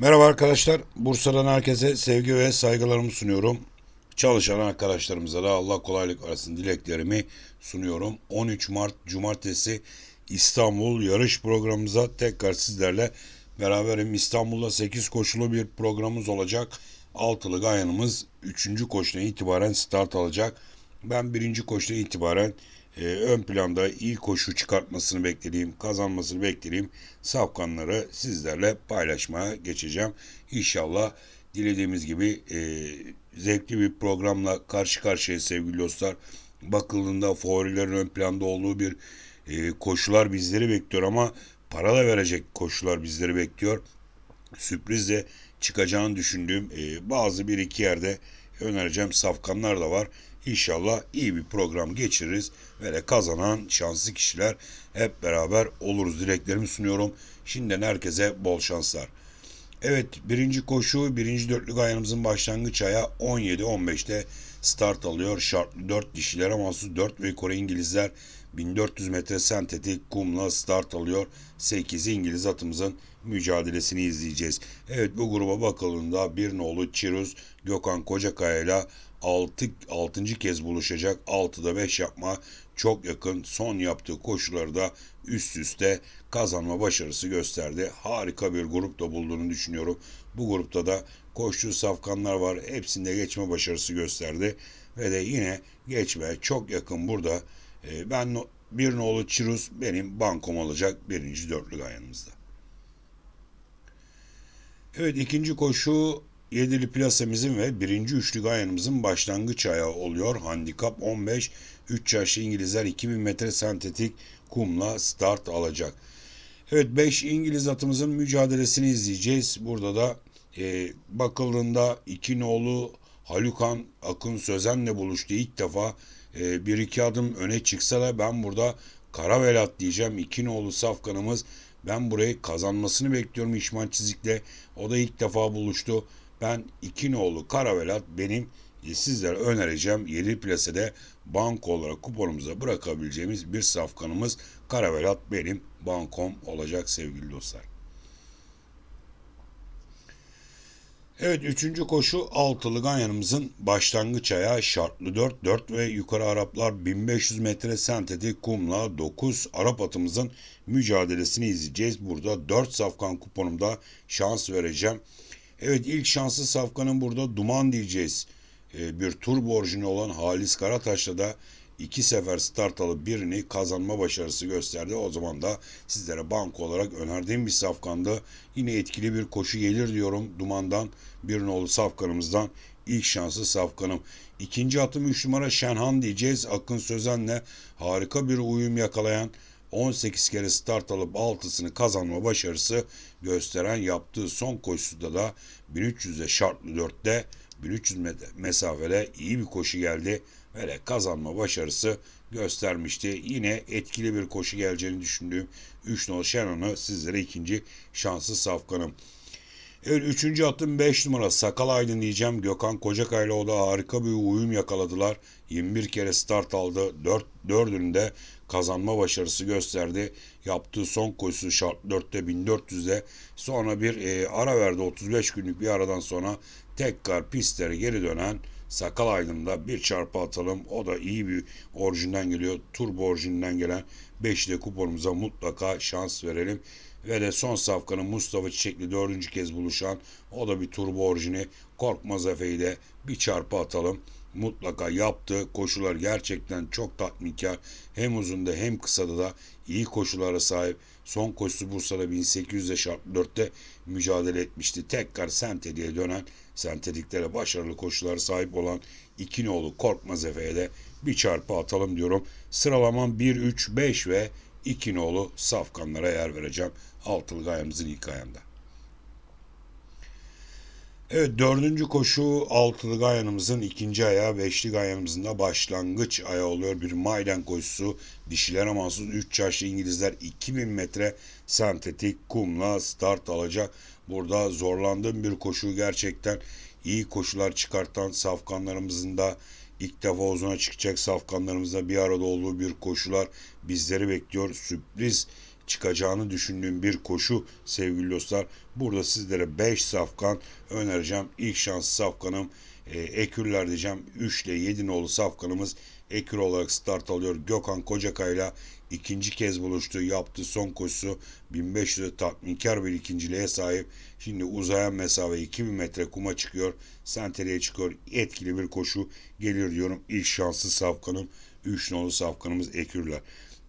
Merhaba arkadaşlar. Bursa'dan herkese sevgi ve saygılarımı sunuyorum. Çalışan arkadaşlarımıza da Allah kolaylık versin dileklerimi sunuyorum. 13 Mart Cumartesi İstanbul yarış programımıza tekrar sizlerle beraberim. İstanbul'da 8 koşulu bir programımız olacak. Altılı Gayanımız 3. koşudan itibaren start alacak. Ben birinci koşudan itibaren e, ön planda iyi koşu çıkartmasını beklediğim, kazanmasını beklediğim safkanları sizlerle paylaşmaya geçeceğim. İnşallah dilediğimiz gibi e, zevkli bir programla karşı karşıya sevgili dostlar. Bakıldığında favorilerin ön planda olduğu bir e, koşular bizleri bekliyor ama para da verecek koşular bizleri bekliyor. Sürprizle çıkacağını düşündüğüm e, bazı bir iki yerde önereceğim safkanlar da var. İnşallah iyi bir program geçiririz ve de kazanan şanslı kişiler hep beraber oluruz dileklerimi sunuyorum. Şimdiden herkese bol şanslar. Evet birinci koşu birinci dörtlük ayağımızın başlangıç ayağı 17-15'te start alıyor. Şartlı 4 dişilere mahsus 4 ve Kore İngilizler 1400 metre sentetik kumla start alıyor. 8 İngiliz atımızın mücadelesini izleyeceğiz. Evet bu gruba bakıldığında bir nolu Çiruz Gökhan Kocakaya ile 6, 6. kez buluşacak. 6'da 5 yapma çok yakın. Son yaptığı koşuları da üst üste kazanma başarısı gösterdi. Harika bir grupta bulduğunu düşünüyorum. Bu grupta da koştuğu safkanlar var. Hepsinde geçme başarısı gösterdi. Ve de yine geçme çok yakın burada. Ee, ben bir nolu Çirus benim bankom olacak birinci dörtlük ayağımızda. Evet ikinci koşu yedili plasemizin ve birinci üçlük ayağımızın başlangıç ayağı oluyor. Handikap 15. 3 yaşlı İngilizler 2000 metre sentetik kumla start alacak. Evet 5 İngiliz atımızın mücadelesini izleyeceğiz. Burada da e, bakıldığında iki nolu Halukan Akın Sözen'le buluştu. İlk defa e, bir iki adım öne çıksa da ben burada Karavelat diyeceğim. İki nolu safkanımız ben burayı kazanmasını bekliyorum İşman Çizik'le. O da ilk defa buluştu. Ben iki nolu Karavelat benim e, sizlere önereceğim 7 plasede banko olarak kuponumuza bırakabileceğimiz bir safkanımız Karavelat benim bankom olacak sevgili dostlar. Evet üçüncü koşu altılı ganyanımızın başlangıç ayağı şartlı 4 4 ve yukarı Araplar 1500 metre sentetik kumla 9 Arap atımızın mücadelesini izleyeceğiz. Burada 4 safkan kuponumda şans vereceğim. Evet ilk şanslı safkanın burada duman diyeceğiz. Ee, bir tur borcunu olan Halis Karataş'la da iki sefer start alıp birini kazanma başarısı gösterdi. O zaman da sizlere banko olarak önerdiğim bir safkandı. Yine etkili bir koşu gelir diyorum Duman'dan. Bir nolu safkanımızdan ilk şanslı safkanım. İkinci atım 3 numara Şenhan diyeceğiz. Akın Sözen'le harika bir uyum yakalayan 18 kere start alıp 6'sını kazanma başarısı gösteren yaptığı son koşuda da 1300'de şartlı 4'te 1300 metre mesafede iyi bir koşu geldi ve kazanma başarısı göstermişti. Yine etkili bir koşu geleceğini düşündüğüm 3 nolu Şenon'u sizlere ikinci şanslı safkanım. Evet, üçüncü atım 5 numara Sakal Aydın diyeceğim. Gökhan Kocakay'la o da harika bir uyum yakaladılar. 21 kere start aldı. 4, dördünde kazanma başarısı gösterdi. Yaptığı son koşusu şart 4'te 1400'de. Sonra bir e, ara verdi 35 günlük bir aradan sonra tekrar pistlere geri dönen Sakal Aydın'da bir çarpı atalım. O da iyi bir orijinden geliyor. Turbo orijinden gelen 5'li kuponumuza mutlaka şans verelim. Ve de son safkanın Mustafa Çiçekli dördüncü kez buluşan o da bir turbo orijini Korkmaz Efe'yi de bir çarpı atalım. Mutlaka yaptığı koşular gerçekten çok tatminkar. Hem uzunda hem kısada da iyi koşulara sahip. Son koşusu Bursa'da 1800'de şartlı 4'te mücadele etmişti. Tekrar sentediğe dönen sentediklere başarılı koşulara sahip olan iki nolu Korkmaz Efe'ye de bir çarpı atalım diyorum. Sıralamam 1, 3, 5 ve iki safkanlara yer vereceğim. Altılı gayamızın ilk ayağında. Evet dördüncü koşu altılı gayanımızın ikinci ayağı, beşli gayanımızın da başlangıç ayağı oluyor. Bir maiden koşusu dişilere mahsus 3 yaşlı İngilizler 2000 metre sentetik kumla start alacak. Burada zorlandığım bir koşu gerçekten iyi koşular çıkartan safkanlarımızın da ilk defa uzuna çıkacak safkanlarımızla bir arada olduğu bir koşular bizleri bekliyor. Sürpriz çıkacağını düşündüğüm bir koşu sevgili dostlar. Burada sizlere 5 safkan önereceğim. İlk şans safkanım e, Ekürler diyeceğim. 3 ile 7 nolu safkanımız Ekür olarak start alıyor. Gökhan Kocakay'la ikinci kez buluştu. Yaptığı son koşusu 1500 tatminkar bir ikinciliğe sahip. Şimdi uzayan mesafe 2000 metre kuma çıkıyor. Senteriye çıkıyor. Etkili bir koşu gelir diyorum. İlk şanslı safkanım 3 nolu safkanımız Ekürler.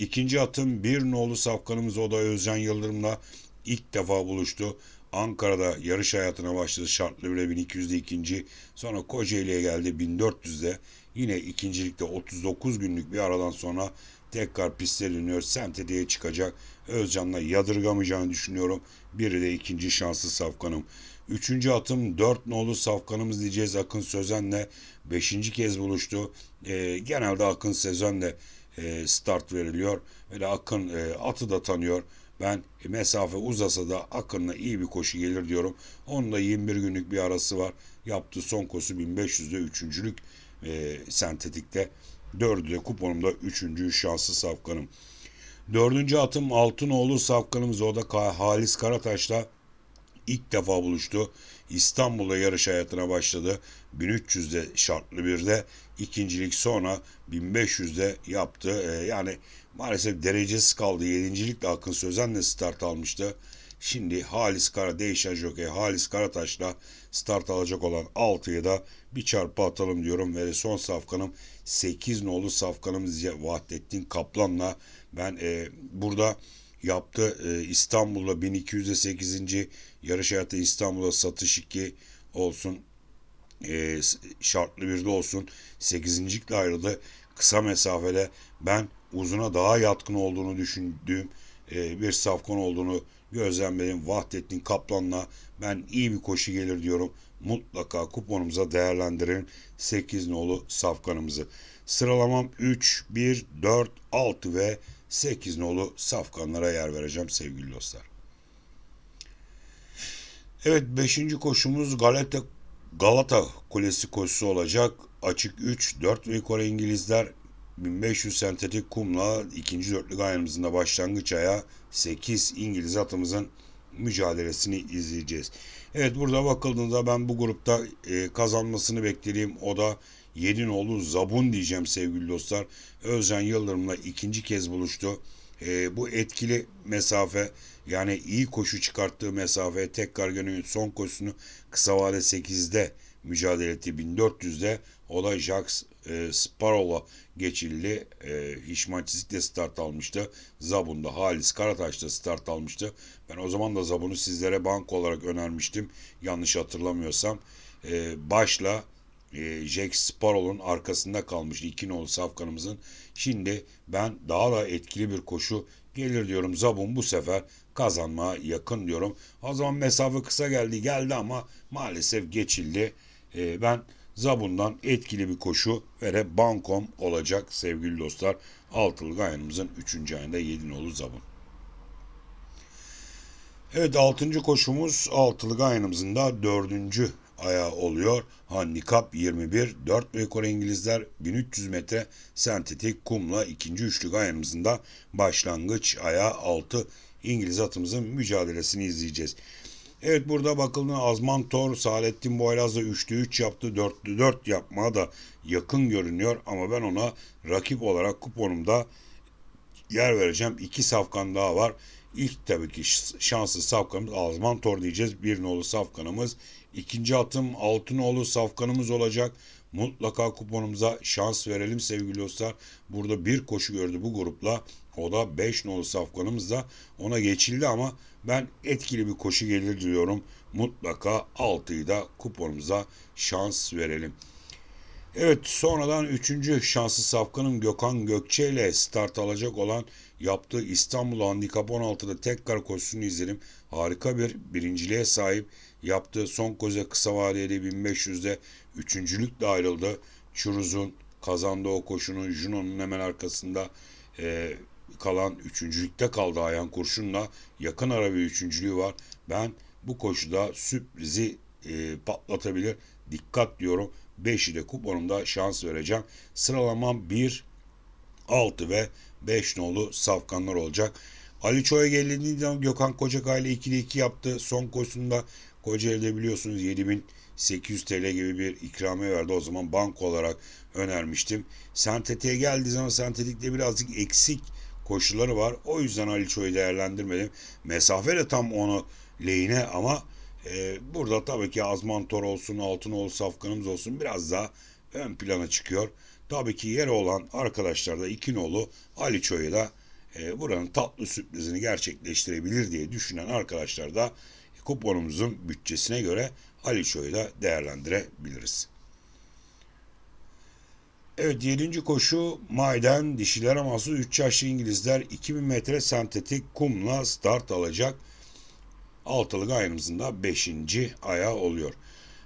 İkinci atım bir nolu safkanımız o da Özcan Yıldırım'la ilk defa buluştu. Ankara'da yarış hayatına başladı. Şartlı bile 1200'de ikinci. Sonra Kocaeli'ye geldi 1400'de. Yine ikincilikte 39 günlük bir aradan sonra tekrar piste dönüyor. Sentediye çıkacak. Özcan'la yadırgamayacağını düşünüyorum. Biri de ikinci şanslı safkanım. Üçüncü atım 4 nolu safkanımız diyeceğiz Akın Sözen'le. Beşinci kez buluştu. E, genelde Akın Sözen'le e, start veriliyor. Ve de Akın e, atı da tanıyor. Ben mesafe uzasa da Akın'la iyi bir koşu gelir diyorum. Onunla 21 günlük bir arası var. Yaptığı son koşu 1500'de üçüncülük e, sentetikte. Dördü de kuponumda üçüncü şanslı safkanım. Dördüncü atım Altınoğlu safkanımız o da Halis Karataş'la ilk defa buluştu. İstanbul'da yarış hayatına başladı. 1300'de şartlı bir de ikincilik sonra 1500'de yaptı. Ee, yani maalesef derecesiz kaldı. Yedincilikle Akın Sözen'le start almıştı. Şimdi Halis Kara değişen jokey Halis Karataş'la start alacak olan 6'yı da bir çarpı atalım diyorum ve son safkanım 8 nolu safkanımız Vahdettin Kaplan'la ben e, burada yaptı. E, İstanbul'da 1208. yarış hayatı İstanbul'da satış 2 olsun. E, şartlı bir de olsun. 8. ayrıldı. Kısa mesafede ben uzuna daha yatkın olduğunu düşündüğüm e, bir safkan olduğunu gözlemledim. Vahdettin Kaplan'la ben iyi bir koşu gelir diyorum. Mutlaka kuponumuza değerlendirin 8 nolu safkanımızı. Sıralamam 3, 1, 4, 6 ve 8 nolu safkanlara yer vereceğim sevgili dostlar. Evet 5. koşumuz Galata, Galata Kulesi koşusu olacak. Açık 3, 4 ve yukarı İngilizler 1500 sentetik kumla ikinci dörtlük ayağımızın başlangıç aya 8 İngiliz atımızın mücadelesini izleyeceğiz. Evet burada bakıldığında ben bu grupta e, kazanmasını beklediğim o da Yedinoğlu Zabun diyeceğim sevgili dostlar. Özcan Yıldırım'la ikinci kez buluştu. E, bu etkili mesafe yani iyi koşu çıkarttığı mesafe tekrar gönül son koşusunu kısa vade 8'de mücadele etti 1400'de. O da Jacques e, Sparrow'la geçildi. E, Hişman Çizik'le start almıştı. Zabun'da Halis Karataş'ta start almıştı. Ben o zaman da Zabun'u sizlere bank olarak önermiştim. Yanlış hatırlamıyorsam. E, başla e, Jack Sparrow'un arkasında kalmış iki nolu safkanımızın. Şimdi ben daha da etkili bir koşu gelir diyorum. Zabun bu sefer kazanmaya yakın diyorum. O zaman mesafe kısa geldi geldi ama maalesef geçildi. E, ben Zabun'dan etkili bir koşu ve bankom olacak sevgili dostlar. Altılı gayanımızın 3. ayında 7 nolu Zabun. Evet 6. koşumuz altılı gayanımızın da 4 ayağı oluyor. Handikap 21, 4 ve yukarı İngilizler 1300 metre sentetik kumla ikinci üçlük ayağımızın da başlangıç ayağı 6 İngiliz atımızın mücadelesini izleyeceğiz. Evet burada bakıldığında Azman Tor, Saadettin Boylaz'da 3'lü 3 yaptı. 4'lü 4 yapmaya da yakın görünüyor. Ama ben ona rakip olarak kuponumda yer vereceğim. İki safkan daha var. İlk tabii ki şanslı safkanımız Azman Tor diyeceğiz. Bir nolu safkanımız. İkinci atım Altınoğlu safkanımız olacak. Mutlaka kuponumuza şans verelim sevgili dostlar. Burada bir koşu gördü bu grupla. O da 5 nolu safkanımız da ona geçildi ama ben etkili bir koşu gelir diyorum. Mutlaka 6'yı da kuponumuza şans verelim. Evet sonradan 3. şanslı safkanım Gökhan Gökçe ile start alacak olan yaptığı İstanbul Handikap 16'da tekrar koşusunu izledim. Harika bir birinciliğe sahip. Yaptığı son koza kısa vadeli 1500'de üçüncülükle ayrıldı. Churuz'un kazandığı o koşunun Juno'nun hemen arkasında e, kalan üçüncülükte kaldı Ayhan Kurşun'la. Yakın ara bir üçüncülüğü var. Ben bu koşuda sürprizi e, patlatabilir. Dikkat diyorum. 5'i de kuponumda şans vereceğim. Sıralamam 1, 6 ve 5 nolu safkanlar olacak. Ali Çoğ'a gelindiği zaman Gökhan Kocakay ile 2'de 2 yaptı. Son koşusunda Kocaeli'de biliyorsunuz 7800 TL gibi bir ikramiye verdi. O zaman bank olarak önermiştim. Sentetik'e geldiği zaman sentetikte birazcık eksik koşuları var. O yüzden Ali Çoğ'u değerlendirmedim. Mesafe de tam onu lehine ama e, burada tabii ki Azman Tor olsun, Altınoğlu Safkanımız olsun biraz daha ön plana çıkıyor. Tabii ki yeri olan arkadaşlar da İkinoğlu Ali Çoğ'u da e, buranın tatlı sürprizini gerçekleştirebilir diye düşünen arkadaşlar da kuponumuzun bütçesine göre Ali Çoğ'u da değerlendirebiliriz. Evet 7. koşu Maiden dişilere mahsus 3 yaşlı İngilizler 2000 metre sentetik kumla start alacak. Altılı ayımızın da 5. ayağı oluyor.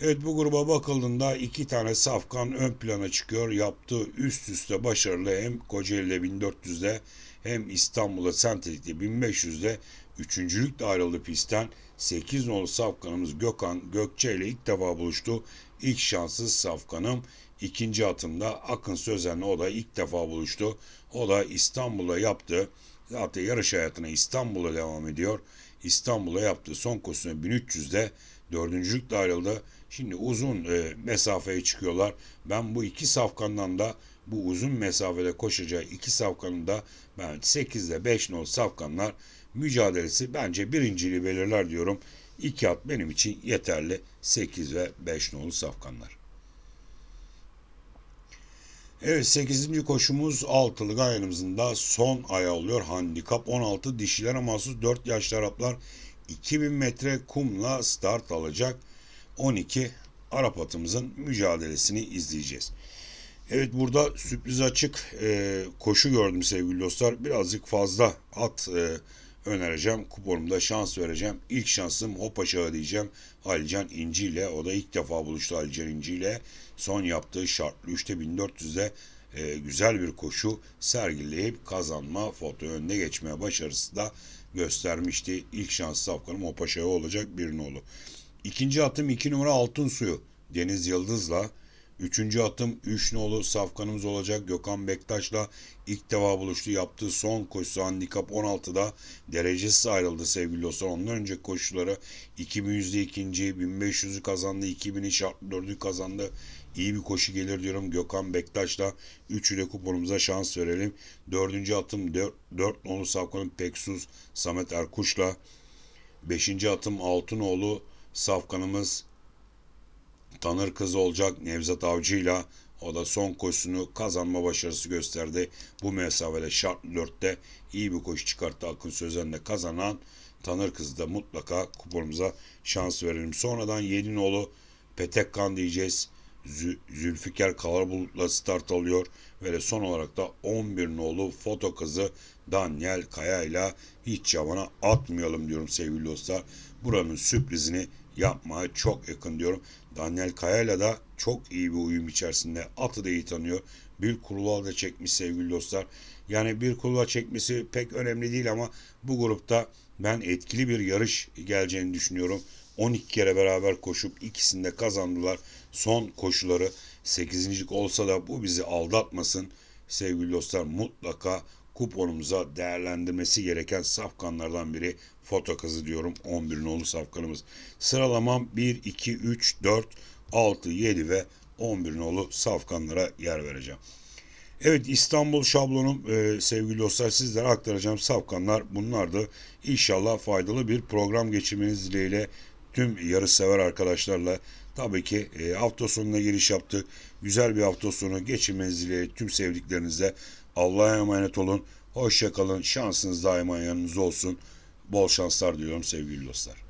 Evet bu gruba bakıldığında iki tane safkan ön plana çıkıyor. Yaptığı üst üste başarılı hem Kocaeli'de 1400'de hem İstanbul'da sentetikte 1500'de üçüncülükle ayrıldı pistten. 8 nolu safkanımız Gökhan Gökçe ile ilk defa buluştu. İlk şanssız safkanım ikinci atımda Akın Sözen'le o da ilk defa buluştu. O da İstanbul'da yaptı. Zaten yarış hayatına İstanbul'a devam ediyor. İstanbul'a yaptığı son koşusuna 1300'de dördüncülükle ayrıldı. Şimdi uzun e, mesafeye çıkıyorlar. Ben bu iki safkandan da bu uzun mesafede koşacağı iki safkanın da ben 8'de 5 nol safkanlar mücadelesi bence birinciliği belirler diyorum. İki at benim için yeterli. 8 ve 5 nolu safkanlar. Evet 8. koşumuz altılı gayanımızın da son ayağı oluyor. Handikap 16 dişilere mahsus 4 yaşlı Araplar 2000 metre kumla start alacak. 12 Arap atımızın mücadelesini izleyeceğiz. Evet burada sürpriz açık e, koşu gördüm sevgili dostlar. Birazcık fazla at e, önereceğim. Kuponumda şans vereceğim. İlk şansım Hop Aşağı diyeceğim. Alican İnci ile. O da ilk defa buluştu Alican İnci ile. Son yaptığı şartlı 3'te 1400'de e, güzel bir koşu sergileyip kazanma, foto önüne geçmeye başarısı da göstermişti. İlk şans safkanım Hop Aşağı olacak bir nolu. İkinci atım 2 numara Altın Suyu. Deniz Yıldız'la. Üçüncü atım 3 nolu safkanımız olacak. Gökhan Bektaş'la ilk defa buluştu. Yaptığı son koşusu handikap 16'da derecesi ayrıldı sevgili dostlar. Ondan önceki koşuları 2100'de ikinci, 1500'ü kazandı, 2000'i şartlı 4'ü kazandı. İyi bir koşu gelir diyorum Gökhan Bektaş'la. Üçü de kuponumuza şans verelim. Dördüncü atım 4, 4 nolu safkanım Peksuz Samet Erkuş'la. Beşinci atım Altınoğlu safkanımız tanır kız olacak Nevzat Avcı'yla o da son koşusunu kazanma başarısı gösterdi. Bu mesafede şart 4'te iyi bir koşu çıkarttı Akın Sözen'le kazanan tanır kızı da mutlaka kuponumuza şans verelim. Sonradan Yedinoğlu Petekkan diyeceğiz. Zülfikar Karabulut'la start alıyor ve son olarak da 11 nolu foto kızı Daniel Kaya ile hiç yavana atmayalım diyorum sevgili dostlar. Buranın sürprizini yapmaya çok yakın diyorum. Daniel Kaya'yla da çok iyi bir uyum içerisinde. Atı da iyi tanıyor. Bir kurula da çekmiş sevgili dostlar. Yani bir kurula çekmesi pek önemli değil ama bu grupta ben etkili bir yarış geleceğini düşünüyorum. 12 kere beraber koşup ikisinde kazandılar. Son koşuları 8. olsa da bu bizi aldatmasın. Sevgili dostlar mutlaka kuponumuza değerlendirmesi gereken safkanlardan biri foto kızı diyorum 11 nolu safkanımız. Sıralamam 1, 2, 3, 4, 6, 7 ve 11 nolu safkanlara yer vereceğim. Evet İstanbul şablonum e, sevgili dostlar sizlere aktaracağım safkanlar bunlardı. İnşallah faydalı bir program geçirmeniz dileğiyle tüm yarış sever arkadaşlarla tabii ki e, hafta sonuna giriş yaptık. Güzel bir hafta sonu geçirmeniz dileğiyle tüm sevdiklerinizle Allah'a emanet olun. Hoşçakalın. Şansınız daima yanınızda olsun. Bol şanslar diliyorum sevgili dostlar.